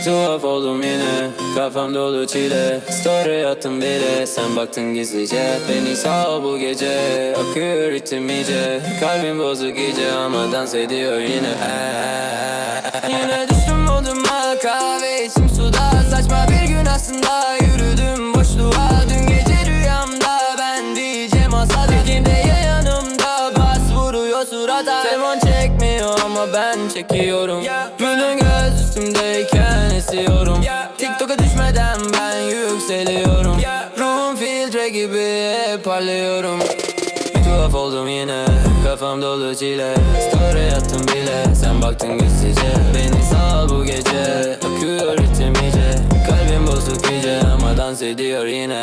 Bir tuhaf oldum yine. Kafam dolu çile. Story attım bile. Sen baktın gizlice. Beni sağ bu gece. Akıyor ritim iyice. Kalbim bozuk iyice Ama dans ediyor yine. Yine düştüm moduma. Kahve içim suda. Saçma bir gün aslında. Yürüdüm boşluğa. Dün gece rüyamda. Ben diyeceğim asa Dediğimde ya yanımda. Bas vuruyor surata Telefon çekmiyor ama ben çekiyorum. Gülün göz üstümdeyken esiyorum TikTok'a düşmeden ben yükseliyorum. Ruhum filtre gibi hep parlıyorum. Bir tuhaf oldum yine Kafam dolu çile. Story attım bile Sen baktın gizlice. Beni sal bu gece Akıyor ritim iyice. Kalbim bozuk iyice Ama dans ediyor yine.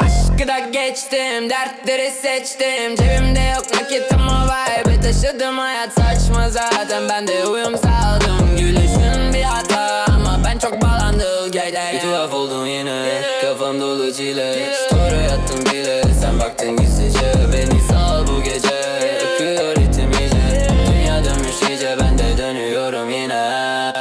Aşkı da geçtim Dertleri seçtim. Cebimde yok nakit ama vibe Taşıdım hayat. Saçma zaten Ben de uyum oldun yine. Kafam dolu çile Story attım bile. Sen baktın gizlice. Beni sal bu gece. Öpüyor ritim iyice Dünya dönmüş iyice. Ben de dönüyorum yine.